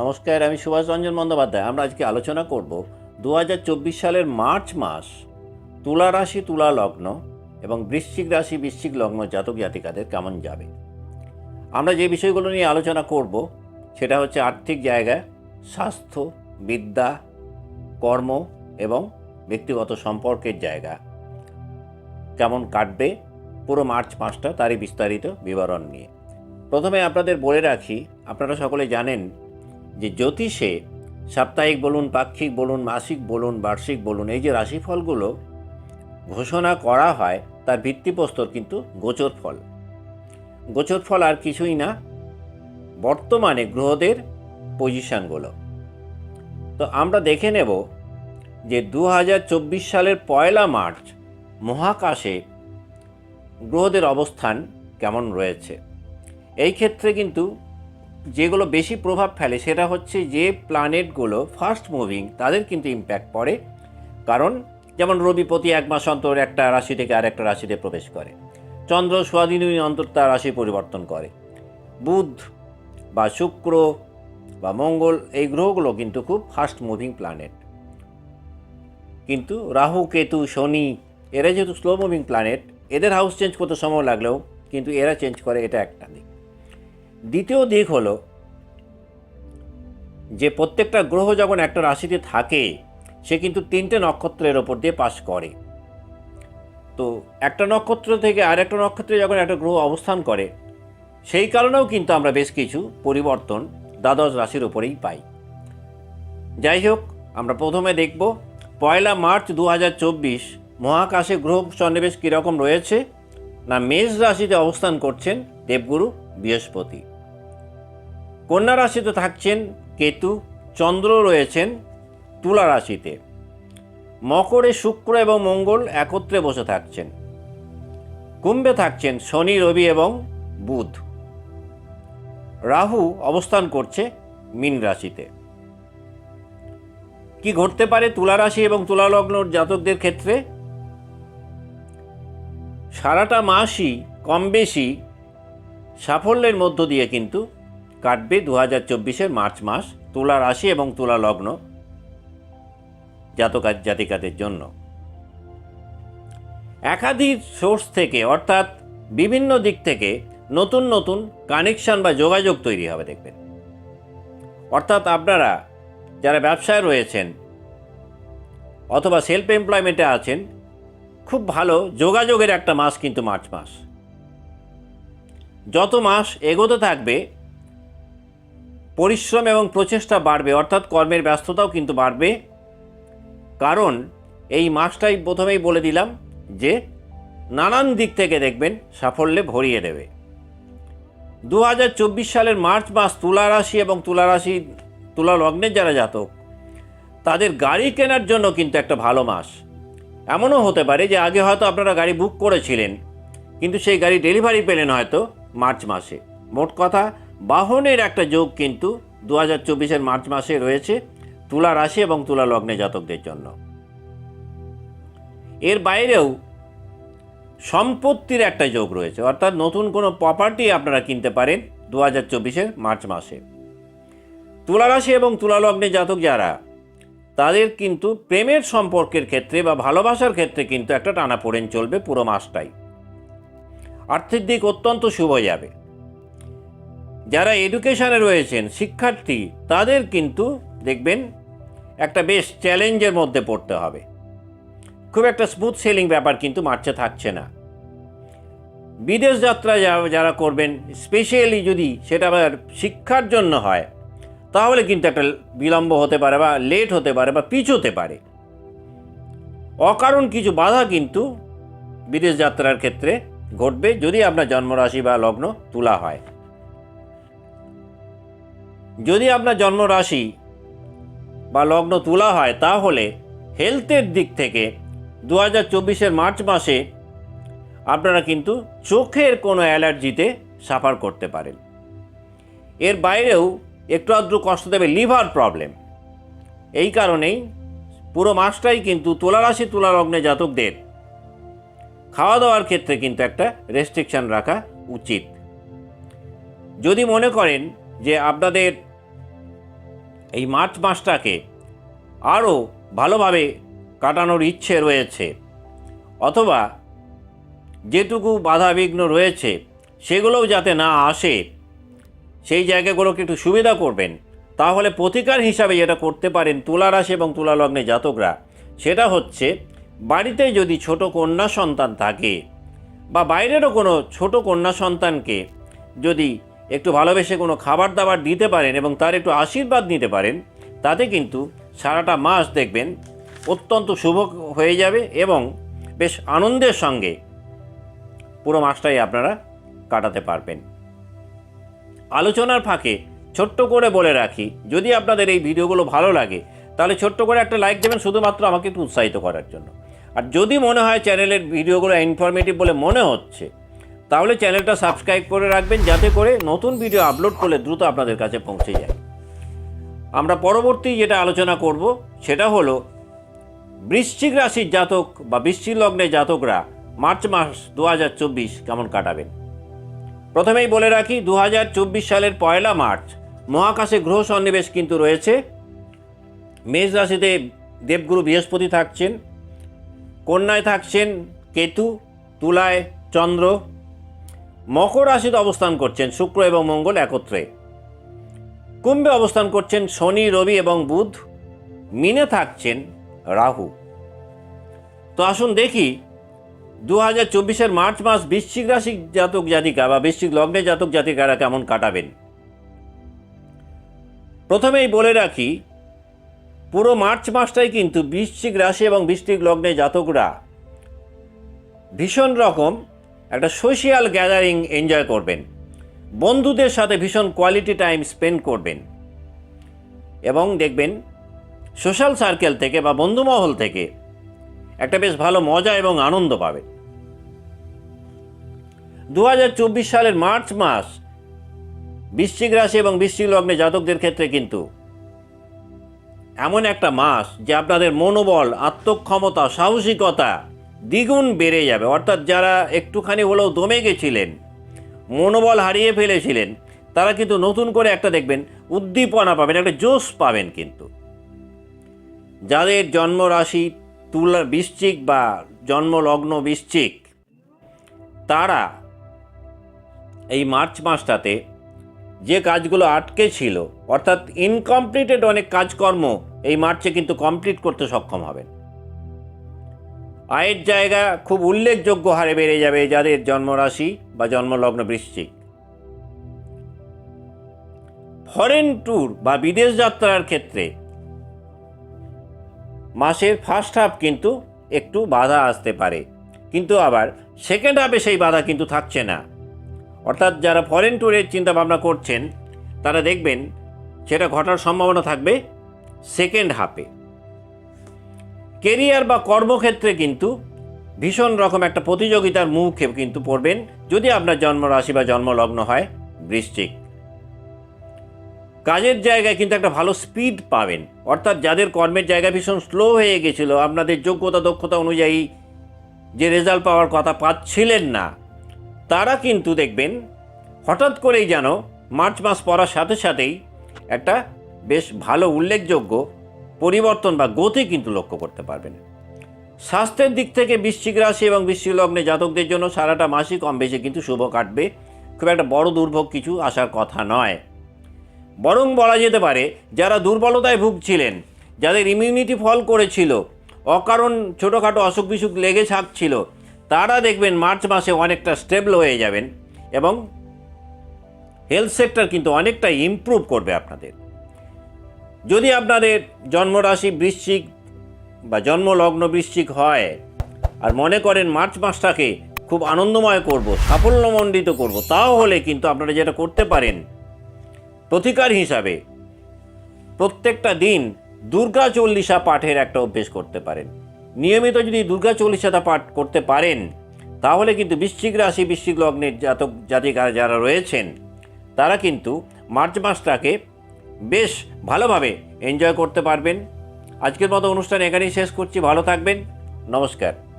নমস্কার, আমি সুভাষ রঞ্জন বন্দ্যোপাধ্যায়। আমরা আজকে আলোচনা করব দু হাজার চব্বিশ সালের মার্চ মাস তুলা রাশি, তুলা লগ্ন এবং বৃশ্চিক রাশি, বৃশ্চিক লগ্ন জাতক জাতিকাদের কেমন যাবে। আমরা যে বিষয়গুলো নিয়ে আলোচনা করব, সেটা হচ্ছে আর্থিক জায়গা, স্বাস্থ্য, বিদ্যা, কর্ম এবং ব্যক্তিগত সম্পর্কের জায়গা কেমন কাটবে, পুরো মার্চ মাসটা তারই বিস্তারিত বিবরণ নিয়ে। প্রথমে আপনাদের বলে রাখি, আপনারা সকলে জানেন যে জ্যোতিষে সাপ্তাহিক বলুন, পাক্ষিক বলুন, মাসিক বলুন, বার্ষিক বলুন, এই যে রাশিফলগুলো ঘোষণা করা হয়, তার ভিত্তিপ্রস্তর কিন্তু গোচর ফল। গোচর ফল আর কিছুই না, বর্তমানে গ্রহদের পজিশানগুলো। তো আমরা দেখে নেব যে দু হাজার চব্বিশ সালের পয়লা মার্চ মহাকাশে গ্রহদের অবস্থান কেমন রয়েছে। এই ক্ষেত্রে কিন্তু যেগুলো বেশি প্রভাব ফেলে সেটা হচ্ছে যে প্ল্যানেটগুলো ফাস্ট মুভিং তাদের কিন্তু ইম্প্যাক্ট পড়ে। কারণ যেমন রবি প্রতি এক মাস অন্তর একটা রাশি থেকে আর একটা রাশিতে প্রবেশ করে। চন্দ্র স্বাধীন অন্তর তার রাশি পরিবর্তন করে। বুধ বা শুক্র বা মঙ্গল এই গ্রহগুলো কিন্তু খুব ফাস্ট মুভিং প্ল্যানেট কিন্তু রাহু, কেতু, শনি এরা যেহেতু স্লো মুভিং প্ল্যানেট এদের হাউস চেঞ্জ করতে সময় লাগলেও কিন্তু এরা চেঞ্জ করে এটা একটা দিক। দ্বিতীয় দিক হলো যে প্রত্যেকটা গ্রহ যখন একটা রাশিতে থাকে, সে কিন্তু তিনটে নক্ষত্রের ওপর দিয়ে পাস করে। তো একটা নক্ষত্র থেকে আর একটা নক্ষত্রে যখন একটা গ্রহ অবস্থান করে, সেই কারণেও কিন্তু আমরা বেশ কিছু পরিবর্তন দ্বাদশ রাশির ওপরেই পাই। যাই হোক, আমরা প্রথমে দেখব, পয়লা মার্চ দু হাজার চব্বিশ, মহাকাশে গ্রহ সন্নিবেশ কীরকম রয়েছে, না মেষ রাশিতে অবস্থান করছেন দেবগুরু বৃহস্পতি। কন্যা রাশিতে থাকছেন কেতু চন্দ্র রয়েছেন তুলা রাশিতে। মকরে শুক্র এবং মঙ্গল একত্রে বসে থাকছেন। কুম্ভে থাকছেন শনি, রবি এবং বুধ। রাহু অবস্থান করছে মীন রাশিতে। কি ঘটতে পারে তুলা রাশি এবং তুলা লগ্নর জাতকদের ক্ষেত্রে? সারাটা মাসই কম বেশি সাফল্যের মধ্য দিয়ে কিন্তু কাটবে দু হাজার চব্বিশের মার্চ মাস, তুলা রাশি এবং তুলা লগ্ন জাতক জাতিকাদের জন্য। একাধিক সোর্স থেকে, অর্থাৎ বিভিন্ন দিক থেকে নতুন নতুন কানেকশন বা যোগাযোগ তৈরি হবে, দেখবেন। অর্থাৎ আপনারা যারা ব্যবসায় রয়েছেন অথবা সেলফ এমপ্লয়মেন্টে আছেন, খুব ভালো যোগাযোগের একটা মাস কিন্তু মার্চ মাস। যত মাস এগোতে থাকবে পরিশ্রম এবং প্রচেষ্টা বাড়বে, অর্থাৎ কর্মের ব্যস্ততাও কিন্তু বাড়বে। কারণ এই মাসটাই প্রথমেই বলে দিলাম যে নানান দিক থেকে দেখবেন সাফল্যে ভরিয়ে দেবে। দু হাজার চব্বিশ সালের মার্চ মাস তুলা রাশি এবং তুলা রাশি, তুলা লগ্নের যারা জাতক, তাদের গাড়ি কেনার জন্য কিন্তু একটা ভালো মাস। এমনও হতে পারে যে আগে হয়তো আপনারা গাড়ি বুক করেছিলেন, কিন্তু সেই গাড়ি ডেলিভারি পেলেন হয়তো মার্চ মাসে। মোট কথা বাহনের একটা যোগ কিন্তু দু হাজার চব্বিশের মার্চ মাসে রয়েছে তুলা রাশি এবং তুলা লগ্নে জাতকদের জন্য। এর বাইরেও সম্পত্তির একটা যোগ রয়েছে, অর্থাৎ নতুন কোনো প্রপার্টি আপনারা কিনতে পারেন দু হাজার চব্বিশের মার্চ মাসে। তুলা রাশি এবং তুলা লগ্নে জাতক যারা, তাদের কিন্তু প্রেমের সম্পর্কের ক্ষেত্রে বা ভালোবাসার ক্ষেত্রে কিন্তু একটা টানাপোড়েন চলবে পুরো মাসটাই। আর্থিক দিক অত্যন্ত শুভ যাবে। যারা এডুকেশনে রয়েছেন, শিক্ষার্থী, তাদের কিন্তু দেখবেন একটা বেশ চ্যালেঞ্জের মধ্যে পড়তে হবে। খুব একটা স্মুথ সেলিং ব্যাপার কিন্তু মার্চে থাকছে না। বিদেশ যাত্রা যারা করবেন, স্পেশালি যদি সেটা আবার শিক্ষার জন্য হয়, তাহলে কিন্তু একটা বিলম্ব হতে পারে বা লেট হতে পারে বা পিছুতে পারে। অকারণ কিছু বাধা কিন্তু বিদেশ যাত্রার ক্ষেত্রে ঘটবে যদি আপনার জন্মরাশি বা লগ্ন তোলা হয়। যদি আপনার জন্মরাশি বা লগ্ন তোলা হয়, তাহলে হেলথের দিক থেকে দু হাজার চব্বিশের মার্চ মাসে আপনারা কিন্তু চোখের কোনো অ্যালার্জিতে সাফার করতে পারেন। এর বাইরেও একটু আধটু কষ্ট দেবে লিভার প্রবলেম। এই কারণেই পুরো মাসটাই কিন্তু তুলা রাশি তুলা লগ্নে জাতকদের খাওয়া দাওয়ার ক্ষেত্রে কিন্তু একটা রেস্ট্রিকশন রাখা উচিত। যদি মনে করেন যে আপনাদের এই মার্চ মাসটাকে আরও ভালোভাবে কাটানোর ইচ্ছে রয়েছে, অথবা যেটুকু বাধাবিঘ্ন রয়েছে সেগুলোও যাতে না আসে, সেই জায়গাগুলোকে একটু সুবিধা করবেন। তাহলে প্রতিকার হিসাবে যেটা করতে পারেন তুলা রাশি এবং তুলা লগ্নে জাতকরা, সেটা হচ্ছে বাড়িতে যদি ছোট কন্যা সন্তান থাকে বা বাইরেরও কোনো ছোট কন্যা সন্তানকে যদি একটু ভালোবেসে কোনো খাবার দাবার দিতে পারেন এবং তার একটু আশীর্বাদ নিতে পারেন, তাতে কিন্তু সারাটা মাস দেখবেন অত্যন্ত শুভ হয়ে যাবে এবং বেশ আনন্দের সঙ্গে পুরো মাসটাই আপনারা কাটাতে পারবেন। আলোচনার ফাঁকে ছোট্ট করে বলে রাখি, যদি আপনাদের এই ভিডিওগুলো ভালো লাগে, তাহলে ছোট্ট করে একটা লাইক দেবেন শুধুমাত্র আমাকে একটু উৎসাহিত করার জন্য। আর যদি মনে হয় চ্যানেলের ভিডিওগুলো ইনফরমেটিভ বলে মনে হচ্ছে তাহলে চ্যানেলটা সাবস্ক্রাইব করে রাখবেন যাতে করে নতুন ভিডিও আপলোড করলে দ্রুত আপনাদের কাছে পৌঁছে যায়। আমরা পরবর্তী যেটা আলোচনা করব, সেটা হলো বৃশ্চিক রাশির জাতক বা বৃশ্চিক লগ্নের জাতকরা মার্চ মাস দু হাজার চব্বিশ কেমন কাটাবেন? প্রথমেই বলে রাখি দু হাজার চব্বিশ সালের পয়লা মার্চ মহাকাশে গ্রহ সন্নিবেশ কিন্তু রয়েছে। মেষ রাশিতে দেবগুরু বৃহস্পতি থাকছেন, কন্যায় থাকছেন কেতু, তুলায় চন্দ্র মকর রাশিতে অবস্থান করছেন শুক্র এবং মঙ্গল একত্রে। কুম্ভে অবস্থান করছেন শনি, রবি এবং বুধ। মিনে থাকছেন রাহু। তো আসুন দেখি দু হাজার চব্বিশের মার্চ মাস বৃশ্চিক রাশি জাতক জাতিকা বা বৃশ্চিক লগ্নে জাতক জাতিকারা কেমন কাটাবেন? প্রথমেই বলে রাখি, পুরো মার্চ মাসটাই কিন্তু বৃশ্চিক রাশি এবং বৃশ্চিক লগ্নে জাতকরা ভীষণ রকম একটা সোশিয়াল গ্যাদারিং এনজয় করবেন। বন্ধুদের সাথে ভীষণ কোয়ালিটি টাইম স্পেন্ড করবেন। এবং দেখবেন, সোশ্যাল সার্কেল থেকে বা বন্ধুমহল থেকে একটা বেশ ভালো মজা এবং আনন্দ পাবেন। দু সালের মার্চ মাস, বৃশ্চিক রাশি এবং বৃশ্চিক লগ্নে জাতকদের ক্ষেত্রে কিন্তু এমন একটা মাস যে আপনাদের মনোবল, আত্মক্ষমতা, সাহসিকতা দ্বিগুণ বেড়ে যাবে। অর্থাৎ যারা একটুখানি হলেও দমে গেছিলেন, মনোবল হারিয়ে ফেলেছিলেন, তারা কিন্তু নতুন করে একটা দেখবেন উদ্দীপনা পাবেন, একটা জোশ পাবেন কিন্তু। যাদের জন্মরাশি তুলা বৃশ্চিক বা জন্মলগ্ন বৃশ্চিক, তারা এই মার্চ মাসটাতে যে কাজগুলো আটকে ছিল, অর্থাৎ ইনকমপ্লিটেড অনেক কাজকর্ম এই মার্চে কিন্তু কমপ্লিট করতে সক্ষম হবেন। আয়ের জায়গা খুব উল্লেখযোগ্য হারে বেড়ে যাবে যাদের জন্মরাশি বা জন্মলগ্ন বৃশ্চিক। ফরেন ট্যুর বা বিদেশ যাত্রার ক্ষেত্রে মাসের ফার্স্ট হাফ কিন্তু একটু বাধা আসতে পারে। কিন্তু আবার সেকেন্ড হাফে সেই বাধা কিন্তু থাকছে না। অর্থাৎ যারা ফরেন ট্যুরের চিন্তা ভাবনা করছেন, তারা দেখবেন সেটা ঘটার সম্ভাবনা থাকবে সেকেন্ড হাফে কেরিয়ার বা কর্মক্ষেত্রে কিন্তু ভীষণ রকম একটা প্রতিযোগিতার মুখে কিন্তু পড়বেন যদি আপনার জন্মরাশি বা জন্মলগ্ন হয় বৃশ্চিক। কাজের জায়গায় কিন্তু একটা ভালো স্পিড পাবেন। অর্থাৎ যাদের কর্মের জায়গা ভীষণ স্লো হয়ে গেছিল, আপনাদের যোগ্যতা, দক্ষতা অনুযায়ী যে রেজাল্ট পাওয়ার কথা পাচ্ছিলেন না, তারা কিন্তু দেখবেন হঠাৎ করেই যেন মার্চ মাস পড়ার সাথে সাথেই একটা বেশ ভালো উল্লেখযোগ্য পরিবর্তন বা গতি কিন্তু লক্ষ্য করতে পারবেন। স্বাস্থ্যের দিক থেকে বৃশ্চিক রাশি এবং বৃশ্চিক লগ্নে জাতকদের জন্য সারাটা মাসই কম বেশি কিন্তু শুভ কাটবে। খুব একটা বড় দুর্ভোগ কিছু আসার কথা নয়। বরং বলা যেতে পারে, যারা দুর্বলতায় ভুগছিলেন, যাদের ইমিউনিটি ফল করেছিল, অকারণ ছোটোখাটো অসুখ বিসুখ লেগে থাকছিল, তারা দেখবেন মার্চ মাসে অনেকটা স্টেবল হয়ে যাবেন এবং হেলথ সেক্টর কিন্তু অনেকটা ইমপ্রুভ করবে আপনাদের। যদি আপনাদের জন্মরাশি বৃশ্চিক বা জন্মলগ্ন বৃশ্চিক হয় আর মনে করেন মার্চ মাসটাকে খুব আনন্দময় করব, সাফল্যমণ্ডিত করব, তাহলে কিন্তু আপনারা যেটা করতে পারেন, প্রতিকার হিসাবে প্রত্যেকটা দিন দুর্গা চল্লিশা পাঠের একটা অভ্যেস করতে পারেন। নিয়মিত যদি দুর্গা চল্লিশাটা পাঠ করতে পারেন, তাহলে কিন্তু বৃশ্চিক রাশি, বৃশ্চিক লগ্নের জাতক, জাতিকারা যারা রয়েছেন, তারা কিন্তু মার্চ মাসটাকে বেশ ভালোভাবে এনজয় করতে পারবেন। আজকের মতো অনুষ্ঠান এখানেই শেষ করছি। ভালো থাকবেন। নমস্কার।